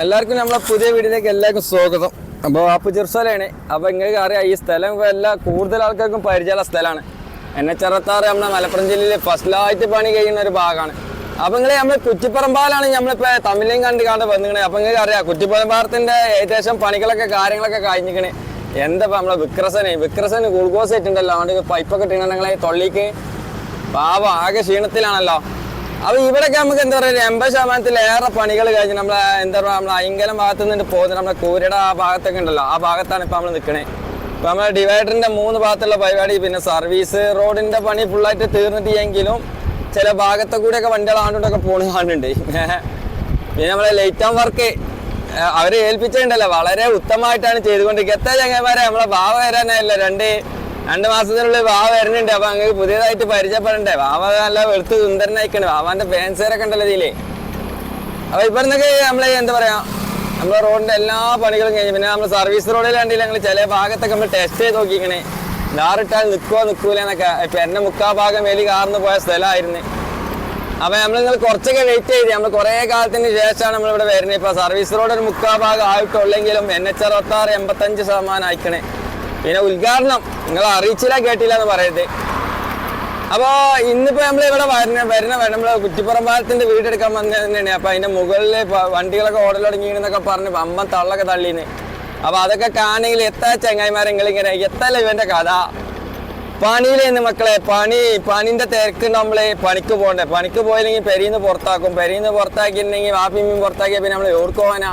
എല്ലാവർക്കും നമ്മളെ പുതിയ വീഡിയോയിലേക്ക് എല്ലാവർക്കും സ്വാഗതം. അപ്പോൾ അപ്പ് ചെറുസലാണ് അപ്പോൾ നിങ്ങൾക്ക് അറിയാം ഈ സ്ഥലം എല്ലാ കൂടുതൽ ആൾക്കാർക്കും പരിചയമുള്ള സ്ഥലമാണ്. എൻ എച്ച് അറുപത്താറ് നമ്മുടെ മലപ്പുറം ജില്ലയിൽ ഫസ്റ്റിലായിട്ട് പണി കഴിയുന്ന ഒരു ഭാഗമാണ്. അപ്പോൾ നിങ്ങൾ നമ്മൾ കുറ്റിപ്പറമ്പാലാണ് നമ്മളിപ്പോൾ തമിഴിലും കണ്ട് കണ്ട് വന്നിക്കണേ അപ്പോൾ നിങ്ങൾക്ക് അറിയാം കുറ്റിപ്പറമ്പാലത്തിന്റെ ഏകദേശം പണികളൊക്കെ കാര്യങ്ങളൊക്കെ കഴിഞ്ഞിക്കണേ എന്താ നമ്മളെ വിക്രസന്? വിക്രസന് ഗ്ലൂക്കോസ് ഇട്ടുണ്ടല്ലോ അതുകൊണ്ട് പൈപ്പൊക്കെ ഇട്ടിട്ടുണ്ടെങ്കിൽ തൊള്ളിക്ക്. പാവം ആകെ ക്ഷീണത്തിലാണല്ലോ. അപ്പൊ ഇവിടെയൊക്കെ നമുക്ക് എന്താ പറയുക എൺപത് ശതമാനത്തിലേറെ പണികൾ കഴിഞ്ഞ് നമ്മളെ എന്താ പറയുക നമ്മളെ അയങ്കലം ഭാഗത്ത് നിന്ന് പോകുന്നത് നമ്മളെ കൂരയുടെ ആ ഭാഗത്തൊക്കെ ഉണ്ടല്ലോ ആ ഭാഗത്താണ് ഇപ്പൊ നമ്മൾ നിൽക്കണേ ഇപ്പൊ നമ്മളെ ഡിവൈഡറിന്റെ മൂന്ന് ഭാഗത്തുള്ള പരിപാടി പിന്നെ സർവീസ് റോഡിന്റെ പണി ഫുള്ളായിട്ട് തീർന്നിട്ടില്ലെങ്കിലും ചില ഭാഗത്തെ കൂടെയൊക്കെ വണ്ടികൾ ആണ്ടുകൊണ്ടൊക്കെ പോണ കാണുന്നുണ്ട് പിന്നെ നമ്മളെ ലൈറ്റ് ആം വർക്ക് അവരെ ഏൽപ്പിച്ചിട്ടുണ്ടല്ലോ വളരെ ഉത്തമമായിട്ടാണ് ചെയ്തുകൊണ്ടിരിക്കുക. എത്ര ചങ്ങന്മാരെ നമ്മളെ ഭാവ വരാനല്ല രണ്ട് രണ്ട് മാസത്തിനുള്ളിൽ വാവ വരുന്നുണ്ട്. അപ്പൊ അങ്ങ് പുതിയതായിട്ട് പരിചയപ്പെടണ്ടേ? വാവ നല്ല വെളുത്ത് സുന്ദരനായിക്കണ്. വാവാന്റെ ഫാൻസുകാരൊക്കെ ഉണ്ടല്ലോ ഇതിലേ. അപ്പൊ ഇപ്പൊ എന്നൊക്കെ നമ്മളെ എന്താ പറയാ നമ്മളെ റോഡിന്റെ എല്ലാ പണികളും കഴിഞ്ഞു. പിന്നെ നമ്മൾ സർവീസ് റോഡിലാണ്ടെങ്കിൽ ഞങ്ങൾ ചില ഭാഗത്തൊക്കെ നമ്മൾ ടെസ്റ്റ് ചെയ്ത് നോക്കിക്കണേ. ലാറിട്ടാൽ നിൽക്കുവോ നിൽക്കൂല എന്നൊക്കെ. ഇപ്പൊ എന്നെ മുക്കാ ഭാഗം വേലി കാർന്ന് പോയ സ്ഥലമായിരുന്നു അപ്പൊ നമ്മൾ നിങ്ങൾ കുറച്ചൊക്കെ വെയിറ്റ് ചെയ്ത്. നമ്മൾ കുറെ കാലത്തിന് ശേഷമാണ് നമ്മൾ ഇവിടെ വരുന്നത്. ഇപ്പൊ സർവീസ് റോഡ് ഒരു മുക്കാ ഭാഗം ആയിട്ടുള്ളെങ്കിലും എൻ എച്ച് അറുപത്തി ആറ് എൺപത്തഞ്ച് ശതമാനം അയക്കണേ പിന്നെ ഉദ്ഘാടനം. നിങ്ങൾ അറിയിച്ചില്ല കേട്ടില്ല എന്ന് പറയരുത്. അപ്പോൾ ഇന്നിപ്പോ നമ്മൾ ഇവിടെ വരണ വരണ നമ്മൾ കുറ്റിപ്പുറം പാലത്തിന്റെ വീടെടുക്കാൻ വന്നത് തന്നെയാണ്. അപ്പോൾ അതിന്റെ മുകളിൽ വണ്ടികളൊക്കെ ഓടൽ തുടങ്ങിയെന്നൊക്കെ പറഞ്ഞ് അമ്മ തള്ളൊക്കെ തള്ളീന്ന് അപ്പോൾ അതൊക്കെ കാണെങ്കിൽ എത്ര ചങ്ങായിമാരെ നിങ്ങളിങ്ങനെ എത്തല്ല ഇവന്റെ കഥ? പണിയിലേന്ന് മക്കളെ? പണി പണിന്റെ നമ്മൾ പണിക്ക് പോകണ്ടേ? പണിക്ക് പോയില്ലെങ്കിൽ പെരീന്ന് പുറത്താക്കും. പെരീന്ന് പുറത്താക്കിയിട്ടുണ്ടെങ്കിൽ വാപ്പിമ്മയും പുറത്താക്കിയ പിന്നെ നമ്മൾ ഓർക്കുവാനാ പോകാനാ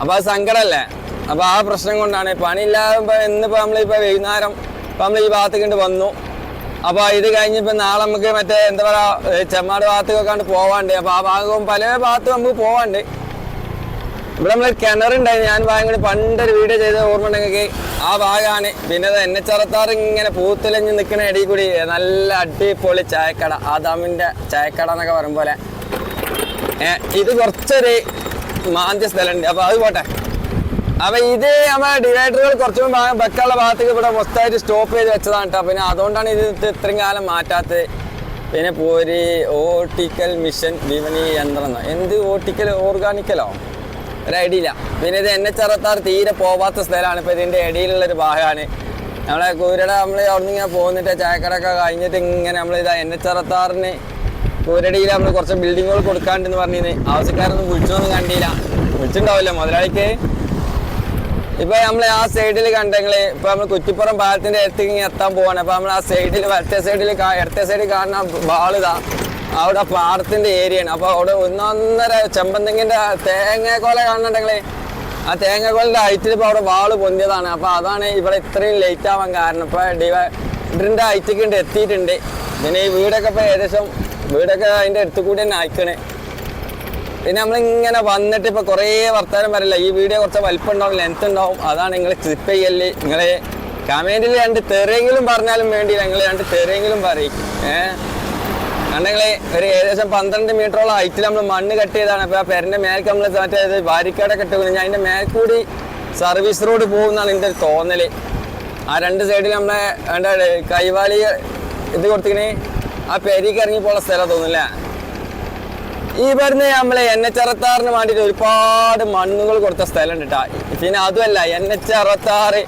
അപ്പൊ അത് സങ്കടമല്ലേ അപ്പൊ ആ പ്രശ്നം കൊണ്ടാണ് പണിയില്ലാതെ ഇപ്പൊ ഇന്നിപ്പോ നമ്മളിപ്പോ വൈകുന്നേരം ഇപ്പൊ നമ്മൾ ഈ ഭാഗത്തേക്ക് വന്നു. അപ്പൊ ഇത് കഴിഞ്ഞിപ്പോ നാളെ നമുക്ക് മറ്റേ എന്താ പറയാ ചെമ്മാട് ഭാഗത്തേക്കൊക്കെ പോവാണ്ട്. അപ്പൊ ആ ഭാഗവും പല ഭാഗത്തും നമുക്ക് പോവാണ്ട്. ഇവിടെ നമ്മൾ കിണറുണ്ടായിരുന്നു ഞാൻ ഭാഗങ്ങൾ പണ്ടൊരു വീഡിയോ ചെയ്ത ഓർമ്മ ഉണ്ടെങ്കിൽ ആ ഭാഗമാണ് പിന്നെ എച്ച് അറുപത്താറ് ഇങ്ങനെ പൂത്തിലഞ്ഞ് നിൽക്കുന്ന ഇടയിൽ കൂടി നല്ല അടിപൊളി ചായക്കട. ആദാമിന്റെ ചായക്കട എന്നൊക്കെ പറയും പോലെ. ഇത് കുറച്ചൊരു മാന്ത്യ സ്ഥലമുണ്ട്. അപ്പൊ അത് പോട്ടെ. അപ്പൊ ഇത് നമ്മുടെ ഡിവൈഡറുകൾ കുറച്ചും വെക്കാനുള്ള ഭാഗത്തേക്ക് ഇവിടെ മൊത്തമായിട്ട് സ്റ്റോപ്പ് ചെയ്ത് വെച്ചതാണ് കേട്ടോ പിന്നെ അതുകൊണ്ടാണ് ഇത് ഇത് ഇത്രയും കാലം മാറ്റാത്തത്. പിന്നെ പോരി ഓട്ടിക്കൽ മിഷൻ വിപണി യന്ത്രം. എന്ത് ഓട്ടിക്കൽ ഓർഗാനിക്കലോ? ഒരു ഐഡിയ ഇല്ല. പിന്നെ ഇത് എൻ എച്ച് അറുപത്താറ് തീരെ പോവാത്ത സ്ഥലമാണ്. ഇപ്പൊ ഇതിന്റെ ഇടയിലുള്ള ഒരു ഭാഗമാണ്. നമ്മളെ കൂരട നമ്മൾ അവിടെ നിന്ന് ഇങ്ങനെ പോകുന്നിട്ട് ചായക്കടൊക്കെ കഴിഞ്ഞിട്ട് ഇങ്ങനെ നമ്മൾ ഇതാ എൻ എച്ച് അറുപത്താറിന് കൂരടിയിൽ നമ്മൾ കുറച്ച് ബിൽഡിങ്ങുകൾ കൊടുക്കാണ്ടെന്ന് പറഞ്ഞിന്. ആവശ്യക്കാരൊന്നും വിളിച്ചൊന്നും കണ്ടില്ല. വിളിച്ചിട്ടുണ്ടാവില്ല മുതലാളിക്ക്. ഇപ്പൊ നമ്മൾ ആ സൈഡിൽ കണ്ടെങ്കിൽ ഇപ്പൊ നമ്മൾ കുറ്റിപ്പുറം പാലത്തിന്റെ അടുത്തേക്ക് എത്താൻ പോവാണ്. അപ്പൊ നമ്മൾ ആ സൈഡിൽ വലത്തെ സൈഡിൽ ഇടത്തെ സൈഡിൽ കാണുന്ന ബാളിതാ അവിടെ പാടത്തിന്റെ ആണ്. അപ്പൊ അവിടെ ഒന്നൊന്നര ചെമ്പന്തെങ്ങിന്റെ തേങ്ങക്കോല കാണുന്നുണ്ടെങ്കിൽ ആ തേങ്ങക്കോലിന്റെ ഹൈറ്റിൽ ഇപ്പൊ അവിടെ വാൾ പൊന്തിയതാണ്. അപ്പൊ അതാണ് ഇവിടെ ഇത്രയും ലേറ്റ് ആവാൻ കാരണം. ഇപ്പൊ ഡിവൈഡറിന്റെ ഹൈറ്റിക്കണ്ട് എത്തിയിട്ടുണ്ട്. പിന്നെ ഈ വീടൊക്കെ ഇപ്പൊ ഏകദേശം വീടൊക്കെ അതിന്റെ അടുത്ത് കൂടി തന്നെ അയക്കണേ പിന്നെ നമ്മളിങ്ങനെ വന്നിട്ട് ഇപ്പൊ കുറേ വർത്തമാനം വരില്ല ഈ വീഡിയോ കുറച്ച് വലിപ്പം ഉണ്ടാവും ലെങ്ത് ഉണ്ടാവും. അതാണ് നിങ്ങൾ ക്ലിപ്പ് ചെയ്യല്ലേ നിങ്ങളെ കമന്റിൽ രണ്ട് തെറിയെങ്കിലും പറഞ്ഞാലും വേണ്ടി നിങ്ങൾ രണ്ട് തെറിയെങ്കിലും പറയും. ഏഹ് കണ്ടെങ്കിൽ ഒരു ഏകദേശം പന്ത്രണ്ട് മീറ്ററോളം ഹൈറ്റിൽ നമ്മൾ മണ്ണ് കട്ട് ചെയ്താണ് അപ്പൊ ആ പെരന്റെ മേൽക്ക് നമ്മൾ മറ്റേ ബാരിക്കേഡൊക്കെ ഇട്ട് ഞാൻ അതിന്റെ മേൽക്കൂടി സർവീസ് റോഡ് പോകുന്നതാണ് എന്റെ ഒരു തോന്നൽ. ആ രണ്ട് സൈഡിൽ നമ്മളെ എന്താ കൈവാളി ഇത് കൊടുത്തിങ്ങനെ ആ പെരിക്ക് ഇറങ്ങി പോകുന്ന സ്ഥലം തോന്നില്ല ഈ പറഞ്ഞ നമ്മളെ എൻ എച്ച് അറുപത്താറിന് വേണ്ടിയിട്ട് ഒരുപാട് മണ്ണുകൾ കൊടുത്ത സ്ഥലം ഉണ്ട് ട്ടാ. പിന്നെ അതുമല്ല എൻ എച്ച് അറുപത്താറ്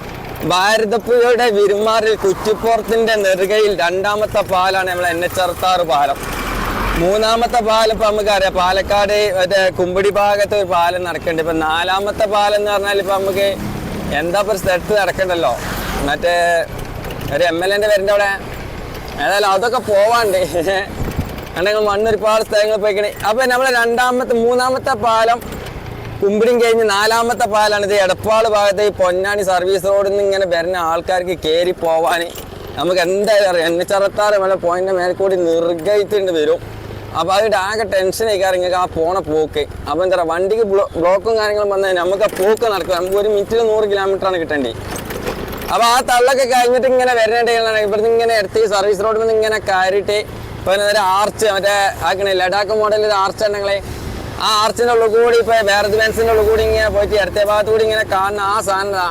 ഭാരതപ്പുഴയുടെ വിരുമാറിൽ കുറ്റിപ്പുറത്തിന്റെ നെറുകയിൽ രണ്ടാമത്തെ പാലാണ് നമ്മളെ എൻ എച്ച് അറുപത്താറ് പാലം. മൂന്നാമത്തെ പാലം ഇപ്പൊ നമുക്കറിയാം പാലക്കാട് മറ്റേ കുമ്പടി ഭാഗത്ത് ഒരു പാലം നടക്കുന്നുണ്ട്. ഇപ്പൊ നാലാമത്തെ പാലം എന്ന് പറഞ്ഞാൽ ഇപ്പൊ നമുക്ക് എന്താ ഇപ്പൊ സ്ഥലത്ത് നടക്കണ്ടല്ലോ? മറ്റേ ഒരു എം എൽ എന്റെ പേരിന്റെ അവിടെ? ഏതായാലും അതൊക്കെ പോവാണ്ട്. കണ്ടെങ്കിൽ മണ്ണ് ഒരുപാട് സ്ഥലങ്ങൾ പോയിക്കണേ. അപ്പൊ നമ്മളെ രണ്ടാമത്തെ മൂന്നാമത്തെ പാലം കുമ്പിടിയും കഴിഞ്ഞ് നാലാമത്തെ പാലാണ് ഇത് എടപ്പാട് ഭാഗത്ത് ഈ പൊന്നാനി സർവീസ് റോഡിൽ നിന്ന് ഇങ്ങനെ വരുന്ന ആൾക്കാർക്ക് കയറി പോവാൻ നമുക്ക് എന്തായാലും അറിയാം. എന്നെ മല പോയിന്റെ മേലെ കൂടി നിർഗയിട്ടുണ്ട് വരും. അപ്പോൾ അതിന്റെ ആകെ ആയിക്കാറ് ഇങ്ങനെ ആ പോണ പോക്ക്. അപ്പോൾ എന്താ പറയുക വണ്ടിക്ക് ബ്ലോ ബ്ലോക്കും കാര്യങ്ങളും വന്നാൽ നമുക്ക് ആ പോക്ക് നടക്കും. നമുക്ക് ഒരു മിനിറ്റിൽ നൂറ് കിലോമീറ്റർ ആണ് കിട്ടേണ്ടി. അപ്പോൾ ആ തള്ളൊക്കെ കഴിഞ്ഞിട്ട് ഇങ്ങനെ വരുന്നുണ്ടെങ്കിലാണ് ഇവിടുന്ന് ഇങ്ങനെ എടുത്ത് സർവീസ് റോഡിൽ നിന്ന് ഇങ്ങനെ കയറിയിട്ട് ഇപ്പൊ ഒരു ആർച്ച് മറ്റേ ആക്കണേ ലഡാക്ക് മോഡലിൽ ആർച്ച് ഉണ്ടെങ്കിലേ ആ ആർച്ചിന്റെ ഉള്ളിൽ കൂടി ഇപ്പോൾ വേറെ ഡിവൻസിന്റെ ഉള്ളിൽ കൂടി ഇങ്ങനെ പോയിട്ട് ഇടത്തെ ഭാഗത്ത് കൂടി ഇങ്ങനെ കാണുന്ന ആ സാധനം ദാ.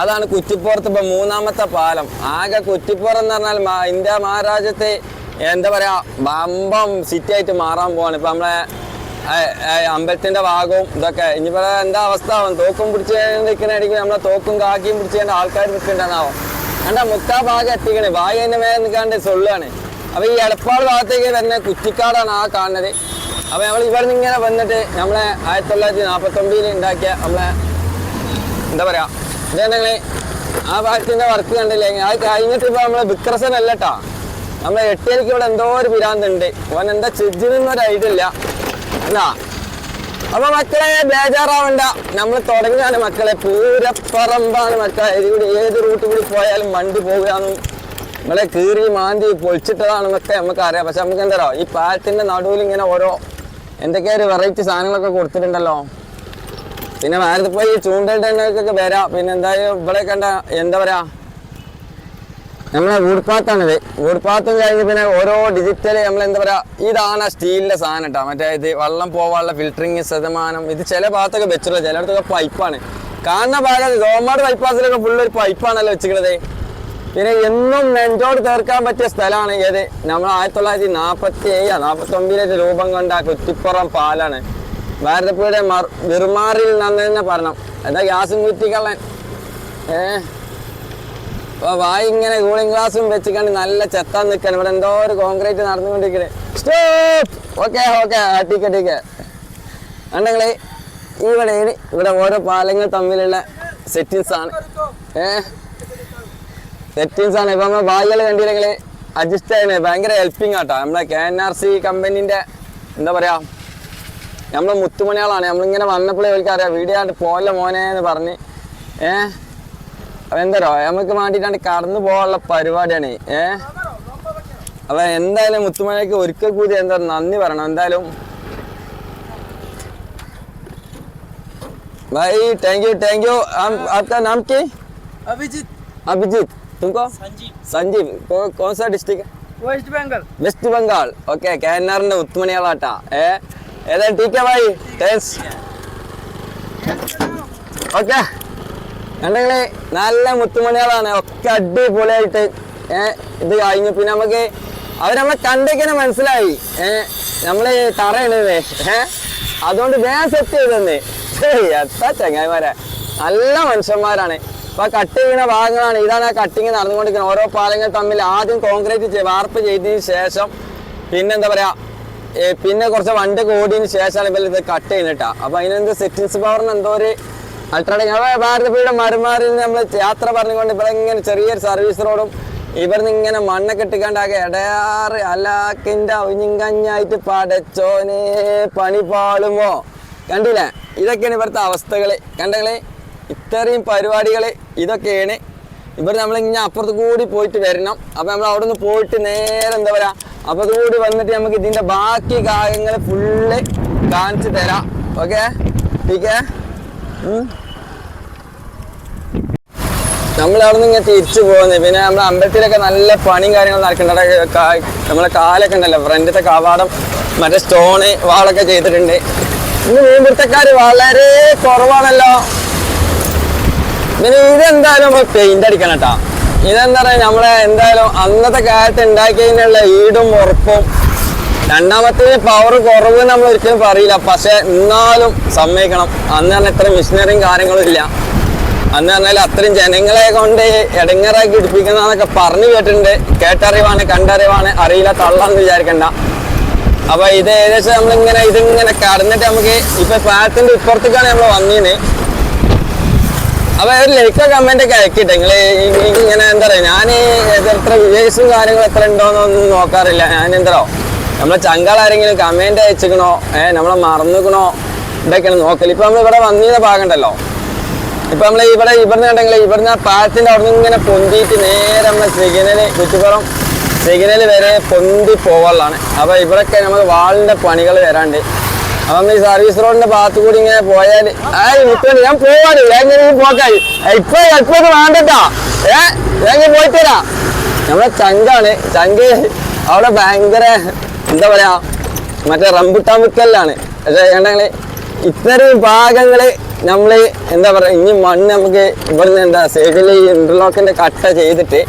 അതാണ് കുറ്റിപ്പുറത്ത് ഇപ്പോൾ മൂന്നാമത്തെ പാലം. ആകെ കുറ്റിപ്പുറം എന്ന് പറഞ്ഞാൽ ഇന്ത്യ മഹാരാജ്യത്തെ എന്താ പറയുക ബമ്പം സിറ്റി ആയിട്ട് മാറാൻ പോവാണ്. ഇപ്പം നമ്മളെ ആ ഭാഗവും ഇതൊക്കെ. ഇനിയിപ്പോൾ എന്താ അവസ്ഥ? ആവും തോക്കും പിടിച്ച് നിൽക്കണായിരിക്കും നമ്മളെ തോക്കും കാക്കിയും പിടിച്ച് ആൾക്കാർ നിൽക്കണ്ടെന്നാവും. കണ്ട മുക്കാ ഭാഗം എത്തിക്കണേ. ഭാഗ്യ തന്നെ മേലെ നിൽക്കാണ്ട് സൊല്ലാണ് അപ്പൊ ഈ എളപ്പാൾ ഭാഗത്തേക്ക് തന്നെ കുറ്റിക്കാടാണ് ആ കാണുന്നത്. അപ്പൊ നമ്മൾ ഇവിടെ നിന്ന് ഇങ്ങനെ വന്നിട്ട് നമ്മളെ ആയിരത്തി തൊള്ളായിരത്തി നാൽപ്പത്തി ഒമ്പതിൽ ഉണ്ടാക്കിയ നമ്മളെ എന്താ പറയാ ഇതെന്തെങ്കിലും ആ ഭാഗത്തിന്റെ വർക്ക് കണ്ടില്ലേ? അത് കഴിഞ്ഞിട്ട് ഇപ്പൊ നമ്മളെ അല്ലട്ടാ നമ്മളെ എട്ടേലിക്ക് ഇവിടെ എന്തോ ഒരു പിരാന്തുണ്ട് അവൻ എന്താ ചെജ്ജിനൊന്നും ഐഡിയ ഇല്ല. എന്നാ? അപ്പൊ മക്കളെ ബേജാറാവണ്ട. നമ്മൾ തുടങ്ങിയാണ് മക്കളെ. പൂരപ്പറമ്പാണ് മക്കളെ. ഇതിലൂടെ ഏത് റൂട്ട് കൂടി പോയാലും വണ്ടി പോകുകയാണെന്നും നമ്മളെ കീറി മാന്തി പൊളിച്ചിട്ടതാണെന്നൊക്കെ നമുക്ക് അറിയാം പക്ഷെ നമുക്ക് എന്താ ഈ പാലത്തിന്റെ നടുവിൽ ഇങ്ങനെ ഓരോ എന്തൊക്കെയോ ഒരു വെറൈറ്റി സാധനങ്ങളൊക്കെ കൊടുത്തിട്ടുണ്ടല്ലോ. പിന്നെ വേറെ പോയി ചൂണ്ടയിട്ടൊക്കെ വരാം. പിന്നെ എന്തായാലും ഇവിടെ കണ്ട എന്താ പറയാ? നമ്മളെ വൂഡ്പാത്താണിത് വൂഡ്പാത്തും കഴിഞ്ഞ് പിന്നെ ഓരോ ഡിജിറ്റൽ നമ്മൾ എന്താ പറയാ? ഇതാണ് സ്റ്റീലിന്റെ സാധനം കേട്ടോ. മറ്റേ ഇത് വെള്ളം പോവാനുള്ള ഫിൽറ്ററിങ് ശതമാനം. ഇത് ചില ഭാഗത്തൊക്കെ വെച്ചിട്ടുള്ളത്. ചിലയിടത്തൊക്കെ പൈപ്പാണ് കാണുന്ന ഭാഗത്ത് ഗവൺമെന്റ് ബൈപ്പാസിലൊക്കെ ഫുള്ള് ഒരു പൈപ്പാണല്ലോ വെച്ചിട്ടുള്ളത് പിന്നെ എന്നും നെഞ്ചോട് തീർക്കാൻ പറ്റിയ സ്ഥലമാണ് ഏത് നമ്മൾ ആയിരത്തി തൊള്ളായിരത്തി നാൽപ്പത്തി ഏഴ് നാൽപ്പത്തി ഒമ്പതിലേക്ക് രൂപം കൊണ്ട കുറ്റിപ്പുറം പാലാണ്. ഭാരതപ്പുഴയുടെ മർ നിർമാറിൽ നിന്ന് തന്നെ പറഞ്ഞു. എന്താ ഗ്യാസും കുറ്റിക്കള്ളൻ? ഏ? അപ്പൊ വായി ഇങ്ങനെ കൂളിംഗ് ഗ്ലാസും വെച്ചിക്കാണ്ട് നല്ല ചെത്താൻ നിൽക്കാൻ ഇവിടെ എന്തോ ഒരു കോൺക്രീറ്റ് നടന്നുകൊണ്ടിരിക്കണേ. ഓക്കെ ഓക്കെ ടീക്കെ ടീക്കെ ഉണ്ടെങ്കിൽ ഇവിടെ ഇവിടെ ഓരോ പാലങ്ങൾ തമ്മിലുള്ള സെറ്റിങ്സ് ആണ്. ഏഹ് സെറ്റിങ്സ് ആണ് ഇപ്പൊ നമ്മൾ ബാഗുകൾ കണ്ടില്ലെങ്കിൽ അഡ്ജസ്റ്റ് ചെയ്യുന്നത് ഭയങ്കര ഹെൽപ്പിംഗ് ആട്ടോ നമ്മളെ കെ എൻ ആർ സി കമ്പനീൻ്റെ എന്താ പറയാ നമ്മളെ മുത്തുമണികളാണ് നമ്മളിങ്ങനെ വന്നപ്പോഴേ അവർക്ക് അറിയാം വീഡിയോ ആയിട്ട് പോലെ മോനെ എന്ന് പറഞ്ഞ് ഏ അപ്പൊ എന്തോ നമുക്ക് വേണ്ടിയിട്ടാണ് കടന്നു പോകാനുള്ള പരിപാടിയാണ് ഏ അപ്പൊ എന്തായാലും മുത്തുമണിക്ക് ഒരിക്കൽ കൂടി എന്താ നന്ദി പറയണം എന്തായാലും भाई थैंक यू थैंक यू हम आपका नाम क्या अभिजीत अभिजीत तुमको संजीव സഞ്ജീവ് കോ- कौन सा district waste Bengal west Bengal okay കാനാറിന്റെ ഉത്തുമണിയാളാട്ടാ ഏ ഏതാ ടി കെ ഭായി താങ്ക്സ് ഓക്കെ കണ്ടെങ്കില് നല്ല മുത്തുമണികളാണ് ഒക്കെ അടിപൊളിയായിട്ട് ഏ ഇത് കഴിഞ്ഞു പിന്നെ നമുക്ക് അവർ നമ്മളെ കണ്ടേക്കിനെ മനസ്സിലായി ഏ നമ്മള് തറയണത് ഏ അതുകൊണ്ട് വേഗം സെറ്റ് ചെയ്തന്നെ എത്ര ചങ്ങായിമാരെ നല്ല മനുഷ്യന്മാരാണ് ഇപ്പൊ കട്ട് ചെയ്യുന്ന ഭാഗങ്ങളാണ്. ഇതാണ് ആ കട്ടിങ് നടന്നുകൊണ്ടിരിക്കുന്നത്. ഓരോ പാലങ്ങൾ തമ്മിൽ ആദ്യം കോൺക്രീറ്റ് വാർപ്പ് ചെയ്തതിന് ശേഷം പിന്നെന്താ പറയാ പിന്നെ കുറച്ച് വണ്ടി ഓടിയതിന് ശേഷമാണ് ഇവർ ഇത് കട്ട് ചെയ്യുന്നിട്ടാ അപ്പൊ അതിനെന്ത് സെറ്റിങ്സ് പവറിന് എന്തോ ഒരു അൾട്രാടെക് ഭാരതപ്പുഴയുടെ മരുമാറിൽ നമ്മൾ യാത്ര പറഞ്ഞുകൊണ്ട് ഇവിടെ ഇങ്ങനെ ചെറിയൊരു സർവീസ് റോഡും ഇവിടുന്ന് ഇങ്ങനെ മണ്ണൊക്കെ ഇട്ടിക്കാണ്ടാകെ ഇടയാറ് അലാക്കിന്റെ ഒഞ്ഞിങ്കഞ്ഞായിട്ട് പടച്ചോനെ പണി പാളുമോ? കണ്ടില്ലേ? ഇതൊക്കെയാണ് ഇവിടുത്തെ അവസ്ഥകൾ. കണ്ടകളെ ഇത്രയും പരിപാടികൾ ഇതൊക്കെയാണ്. ഇവർ നമ്മൾ ഇങ്ങനെ അപ്പുറത്ത് കൂടി പോയിട്ട് വരണം. അപ്പൊ നമ്മൾ അവിടെ നിന്ന് പോയിട്ട് നേരെ എന്താ പറയാ അപ്പുറത്ത് കൂടി വന്നിട്ട് നമുക്ക് ഇതിന്റെ ബാക്കി കാര്യങ്ങൾ ഫുള്ള് കാണിച്ചു തരാം. ഓക്കെ ടീക്കേ നമ്മൾ അവിടെ നിന്ന് ഇങ്ങനെ തിരിച്ചു പോകുന്നത് പിന്നെ നമ്മുടെ അമ്പലത്തിലൊക്കെ നല്ല പണിയും കാര്യങ്ങളും നടക്കുന്നുണ്ട്. നമ്മളെ കാലൊക്കെ ഉണ്ടല്ലോ. ഫ്രണ്ടിലത്തെ കവാടം മറ്റേ സ്റ്റോണ് വാളൊക്കെ ചെയ്തിട്ടുണ്ട്. ഇന്ന് മീൻപിടുത്തക്കാർ വളരെ കുറവാണല്ലോ. പിന്നെ ഇതെന്തായാലും നമ്മൾ പെയിന്റ് അടിക്കണം കേട്ടാ ഇതെന്താ പറയാ നമ്മളെ എന്തായാലും അന്നത്തെ കാലത്ത് ഉണ്ടാക്കിയതിനുള്ള ഈടും ഉറപ്പും രണ്ടാമത്തെ പവർ കുറവ് നമ്മൾ ഒരിക്കലും പറയില്ല. പക്ഷെ എന്നാലും സമ്മതിക്കണം. അന്ന് പറഞ്ഞാൽ ഇത്ര മിഷനറിയും കാര്യങ്ങളും ഇല്ല. അന്ന് പറഞ്ഞാൽ അത്രയും ജനങ്ങളെ കൊണ്ട് ഇടങ്ങറാക്കി ഇടിപ്പിക്കുന്നതെന്നൊക്കെ പറഞ്ഞു കേട്ടിട്ടുണ്ട്. കേട്ടറിവാണ് കണ്ടറിവാണ് അറിയില്ല തള്ളാന്ന് വിചാരിക്കണ്ട. അപ്പൊ ഇത് ഏകദേശം നമ്മളിങ്ങനെ ഇതിങ്ങനെ കടന്നിട്ട് നമുക്ക് ഇപ്പൊ പാലത്തിന്റെ ഇപ്പുറത്തേക്കാണ് നമ്മൾ വന്നീന്. അപ്പൊ ഒരു ലൈക്ക് കമന്റ് ഒക്കെ അയക്കിട്ടെ. നിങ്ങൾ ഇങ്ങനെ എന്താ പറയാ ഞാൻ എത്ര വിജയിച്ചും കാര്യങ്ങളും എത്ര ഉണ്ടോന്നൊന്നും നോക്കാറില്ല. ഞാൻ എന്തോ നമ്മളെ ചങ്കാളാരെങ്കിലും കമന്റ് അയച്ചിക്കണോ ഏഹ് നമ്മളെ മറന്നുക്കണോ ഇതൊക്കെയാണ് നോക്കൽ. ഇപ്പൊ നമ്മൾ ഇവിടെ വന്നിരുന്ന ഭാഗമുണ്ടല്ലോ. ഇപ്പൊ നമ്മൾ ഇവിടെ ഇവിടുന്ന് കണ്ടെങ്കിൽ ഇവിടുന്ന് പാലത്തിന്റെ അവിടെ നിന്ന് ഇങ്ങനെ പൊന്തിയിട്ട് നേരെ നമ്മളെ സിഗ്നൽ കുറ്റിപ്പുറം സിഗ്നൽ വരെ പൊന്തി പോവാനുള്ളതാണ് അപ്പൊ ഇവിടെയൊക്കെ നമ്മൾ വാളിന്റെ പണികൾ വരാണ്ട് അപ്പൊ നമ്മൾ ഈ സർവീസ് റോഡിന്റെ ഭാഗത്ത് കൂടി ഇങ്ങനെ പോയാൽ ആയി മുത്തോണ്ട് ഞാൻ പോവാണ് എങ്ങനെ പോക്കായി ഇപ്പൊ ഇപ്പൊ വേണ്ടട്ടാ. ഏ ഞാൻ പോയിട്ട് തരാം നമ്മളെ ചങ്കാണ്. ചങ്ക് അവിടെ ഭയങ്കര എന്താ പറയാ മറ്റേ റംബുട്ടാൻ വിക്കലാണ് പക്ഷേ കണ്ടെങ്കിൽ ഇത്രയും ഭാഗങ്ങൾ നമ്മൾ എന്താ പറയാ ഇനി മണ്ണ് നമുക്ക് ഇവിടുന്ന് എന്താ സൈഡിൽ ഈ ഇന്റർലോക്കിന്റെ കട്ട ചെയ്തിട്ട്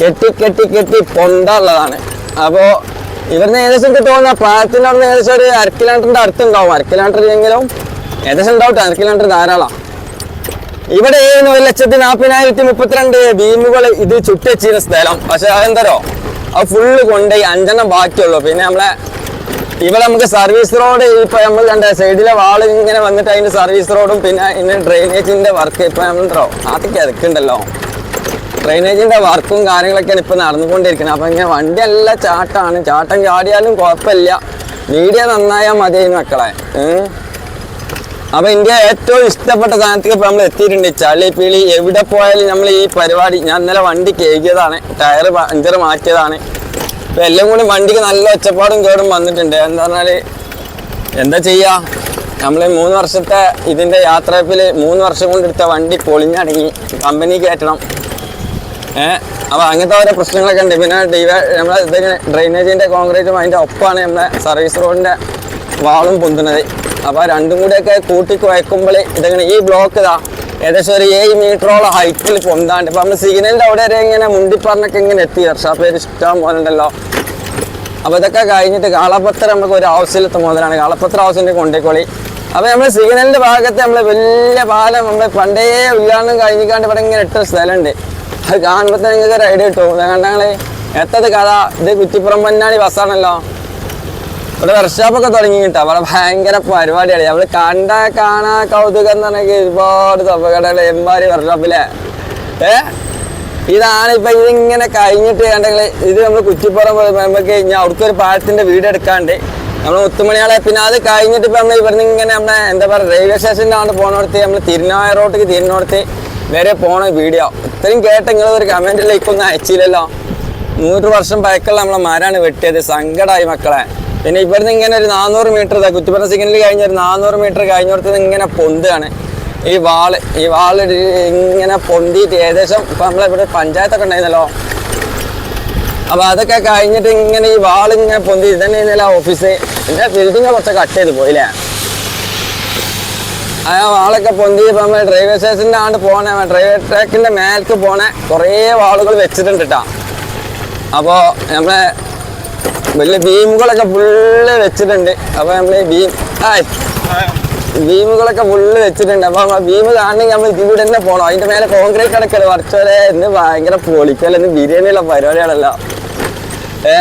കെട്ടി കെട്ടി കെട്ടി പൊണ്ടുള്ളതാണ് അപ്പോ ഇവിടുന്ന് ഏകദേശം എനിക്ക് തോന്നുന്ന പ്രായത്തിന്റെ അവിടെ ഏകദേശം ഒരു അര കിലോമീറ്ററിന്റെ അടുത്തുണ്ടാവും. അര കിലോമീറ്റർ ഇല്ലെങ്കിലും ഏകദേശം ഉണ്ടാവും അര കിലോമീറ്റർ ധാരാളം. ഇവിടെ ഒരു ലക്ഷത്തി നാൽപ്പതിനായിരത്തി മുപ്പത്തിരണ്ട് ഭീമുകൾ ഇത് ചുറ്റുവച്ചിരുന്ന സ്ഥലം. പക്ഷെ അതെന്തരോ അത് ഫുള്ള് കൊണ്ടുപോയി അഞ്ചെണ്ണം ബാക്കിയുള്ളൂ. പിന്നെ നമ്മളെ ഇവിടെ നമുക്ക് സർവീസ് റോഡ് ഇപ്പൊ നമ്മൾ കണ്ട സൈഡിലെ വാൾ ഇങ്ങനെ വന്നിട്ട് അതിന്റെ സർവീസ് റോഡും പിന്നെ ഇതിന്റെ ഡ്രെയിനേജിന്റെ വർക്ക് ഇപ്പൊ നമ്മളുണ്ടോ ആദ്യമൊക്കെ അതൊക്കെയുണ്ടല്ലോ ഡ്രെയിനേജിന്റെ വർക്കും കാര്യങ്ങളൊക്കെയാണ് ഇപ്പൊ നടന്നുകൊണ്ടിരിക്കുന്നത്. അപ്പൊ ഇങ്ങനെ വണ്ടി അല്ല ചാട്ടാണ്. ചാട്ടം ചാടിയാലും കുഴപ്പമില്ല. മീഡിയ നന്നായാൽ മതി മക്കളെ. അപ്പൊ ഇന്ത്യ ഏറ്റവും ഇഷ്ടപ്പെട്ട സ്ഥാനത്തേക്ക് ഇപ്പൊ നമ്മൾ എത്തിയിട്ടുണ്ട്. ചളി പിളി എവിടെ പോയാലും നമ്മൾ ഈ പരിപാടി ഞാൻ ഇന്നലെ വണ്ടി കേകിയതാണ് ടയർ പഞ്ചർ മാറ്റിയതാണ്. ഇപ്പൊ എല്ലാം കൂടി വണ്ടിക്ക് നല്ല ഒച്ചപ്പാടും കേടും വന്നിട്ടുണ്ട്. എന്താ പറഞ്ഞാൽ എന്താ ചെയ്യാ? നമ്മൾ മൂന്ന് വർഷത്തെ ഇതിന്റെ യാത്രയപ്പിൽ മൂന്ന് വർഷം കൊണ്ടെടുത്ത വണ്ടി പൊളിഞ്ഞടങ്ങി. കമ്പനി കയറ്റണം. ഏഹ് അപ്പൊ അങ്ങനത്തെ ഓരോ പ്രശ്നങ്ങളൊക്കെ ഉണ്ട്. പിന്നെ ഡിവ നമ്മളെ ഇതിങ്ങനെ ഡ്രെയിനേജിന്റെ കോൺക്രീറ്റും അതിന്റെ ഒപ്പാണ് നമ്മളെ സർവീസ് റോഡിന്റെ വാളും പൊന്തുന്നത്. അപ്പൊ രണ്ടും കൂടെയൊക്കെ കൂട്ടി കുഴക്കുമ്പോൾ ഇതങ്ങനെ ഈ ബ്ലോക്ക് ഇതാ ഏകദേശം ഒരു ഏഴ് മീറ്ററോളം ഹൈറ്റിൽ പൊന്താണ്ട്. ഇപ്പൊ നമ്മൾ സിഗ്നലിന്റെ അവിടെ വരെ ഇങ്ങനെ മുണ്ടിപ്പറഞ്ഞൊക്കെ ഇങ്ങനെ എത്തി. വർഷാപ്പേര് ഇഷ്ടം പോലെ ഉണ്ടല്ലോ. ഇതൊക്കെ കഴിഞ്ഞിട്ട് കാളപ്പത്ര നമുക്ക് ഒരു ആവശ്യമില്ലാത്ത മുതലാണ്. കാളപ്പത്ര ആവശ്യത്തിന്റെ കൊണ്ടേക്കോളി. അപ്പൊ നമ്മൾ സിഗ്നലിന്റെ ഭാഗത്ത് നമ്മൾ വലിയ പാലം നമ്മൾ പണ്ടേ ഉള്ളാണ്ട് കഴിഞ്ഞിക്കാണ്ട് ഇവിടെ ഇങ്ങനെ ഇട്ട സ്ഥലമുണ്ട്. അത് കാണുമ്പോ തന്നെ നിങ്ങൾക്ക് ഒരു ഐഡിയ കിട്ടും. കണ്ടങ്ങൾ എത്തത് കഥ. ഇത് കുറ്റിപ്പുറം പൊന്നാടി ബസ്സാണല്ലോ ഇവിടെ വർക്ക്ഷോപ്പൊക്കെ തുടങ്ങി കിട്ടാ. അവിടെ ഭയങ്കര പരിപാടിയാണ് നമ്മൾ കണ്ട കാണാ കൗതുകം എന്ന് പറഞ്ഞാൽ ഒരുപാട് അപകടങ്ങൾ എമ്പാരി വർക്ക്ഷോപ്പിലെ ഏ? ഇതാണ് ഇപ്പൊ ഇതിങ്ങനെ കഴിഞ്ഞിട്ട് കണ്ടെങ്കിൽ ഇത് നമ്മൾ കുറ്റിപ്പുറം നമുക്ക് ഞാൻ അവിടുത്തെ ഒരു പാലത്തിന്റെ വീട് എടുക്കാണ്ട് നമ്മൾ ഒത്തുമണിയാളെ പിന്നെ അത് കഴിഞ്ഞിട്ട് ഇപ്പൊ നമ്മൾ ഇവിടുന്ന് ഇങ്ങനെ നമ്മുടെ എന്താ പറയുക റെയിൽവേ സ്റ്റേഷന്റെ ആണ് പോണോടത്ത് നമ്മൾ തിരുനായ റോട്ടിക്ക് തിരിഞ്ഞോടത്ത് വരെ പോണ വീഡിയോ ഇത്രയും കേട്ട നിങ്ങൾ ഒരു കമന്റിലേക്ക് ഒന്നും അയച്ചില്ലല്ലോ. നൂറ് വർഷം പഴക്കുള്ള നമ്മളെ മരാണ് വെട്ടിയത്. സങ്കടമായി മക്കളെ. പിന്നെ ഇവിടുന്ന് ഇങ്ങനെ ഒരു നാനൂറ് മീറ്റർ കുറ്റിപ്പുറം സിഗ്നൽ കഴിഞ്ഞ ഒരു നാനൂറ് മീറ്റർ കഴിഞ്ഞോടത്ത് ഇങ്ങനെ പൊന്താണ് ഈ വാൾ ഈ വാൾ ഇങ്ങനെ പൊന്തിയിട്ട് ഏകദേശം ഇപ്പൊ നമ്മളെ ഇവിടെ പഞ്ചായത്തൊക്കെ ഉണ്ടായിരുന്നല്ലോ. അപ്പൊ അതൊക്കെ കഴിഞ്ഞിട്ട് ഇങ്ങനെ ഈ വാൾ ഇങ്ങനെ പൊന്തി ഇതന്നെ ഓഫീസ് എന്റെ ബിൽഡിങ് കുറച്ച് കട്ട് ചെയ്ത് പോയില്ലേ ആ വാളൊക്കെ പൊന്തി ഇപ്പൊ ഡ്രൈവർ സ്റ്റേഷന്റെ ആണ്ട് പോണേ ഡ്രൈവർ ട്രാക്കിന്റെ മേലേക്ക് പോണേ കുറേ വാളുകൾ വെച്ചിട്ടുണ്ട് കേട്ടോ അപ്പോൾ നമ്മളെ വലിയ ബീമുകളൊക്കെ ഫുള്ള് വെച്ചിട്ടുണ്ട്. അപ്പോൾ നമ്മൾ ബീം ആയ് ബീമുകളൊക്കെ ഫുള്ള് വെച്ചിട്ടുണ്ട്. അപ്പോൾ ബീം കാണണമെങ്കിൽ നമ്മൾ ഇതിലൂടെ തന്നെ പോകണം അതിന്റെ മേലെ കോൺക്രീറ്റ് കിടക്കൽ വർച്ചോലെ ഇന്ന് ഭയങ്കര പൊളിക്കൽ ഇന്ന് ബിരിയാണിയുള്ള പരിപാടികളല്ലോ ഏ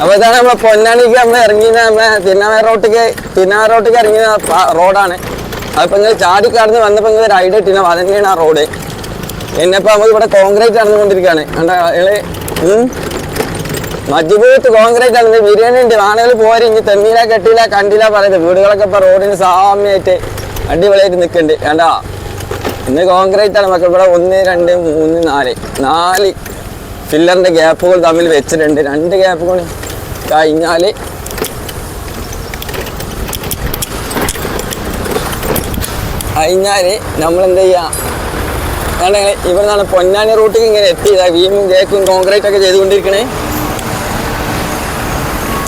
അപ്പോൾ ഇതാണ് നമ്മളെ പൊന്നാണിക്ക് നമ്മൾ ഇറങ്ങിയ നമ്മളെ തിന്നാമേ റോട്ടിക്ക് തിന്നാമേ റോട്ടിക്ക് ഇറങ്ങിയ റോഡാണ്. അതിപ്പോൾ ഇങ്ങനെ ചാടി കടന്ന് വന്നപ്പോൾ ഇങ്ങനെ ഒരു ഐഡിയ ഇട്ടില്ല ആ റോഡ് പിന്നെ ഇപ്പൊ നമുക്ക് ഇവിടെ കോൺക്രീറ്റ് നടന്നുകൊണ്ടിരിക്കുകയാണ്. കണ്ട? ഉം. കോൺക്രീറ്റ് ആണ്. ബിരിയാണി ഉണ്ട്. ആളുകൾ പോരെ. ഇനി തെമ്മീല കെട്ടിയില്ല കണ്ടില്ല പറയുന്നത് വീടുകളൊക്കെ ഇപ്പൊ റോഡിന് സാമ്യമായിട്ട് അടിപൊളിയായിട്ട് നിൽക്കുന്നുണ്ട്. കണ്ടാ? ഇന്ന് കോൺക്രീറ്റ് ആണ്. മക്കൾ ഇവിടെ ഒന്ന് രണ്ട് മൂന്ന് നാല്. നാല് ഫില്ലറിന്റെ ഗ്യാപ്പുകൾ തമ്മിൽ വെച്ചിട്ടുണ്ട്. രണ്ട് ഗ്യാപ്പുകൾ കഴിഞ്ഞാൽ കഴിഞ്ഞാൽ നമ്മൾ എന്ത് ചെയ്യാ? കാരണം ഇവിടെ നിന്നാണ് പൊന്നാനി റൂട്ടിൽ ഇങ്ങനെ എത്തിയതാ വീമും കേക്കും കോൺക്രീറ്റ് ഒക്കെ ചെയ്തുകൊണ്ടിരിക്കണേ.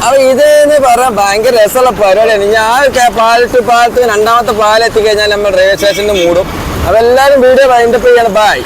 അപ്പൊ ഇത് എന്ന് പറയാൻ ഭയങ്കര രസമുള്ള പരിപാടിയാണ്. ഞാൻ പാലത്ത് പാലത്ത് രണ്ടാമത്തെ പാലെത്തി എത്തിക്കഴിഞ്ഞാൽ നമ്മൾ റെയിൽവേ സ്റ്റേഷനിൽ മൂടും. അപ്പൊ എല്ലാവരും വീഡിയോ വൈൻഡപ്പ് ചെയ്യണം. ബായ്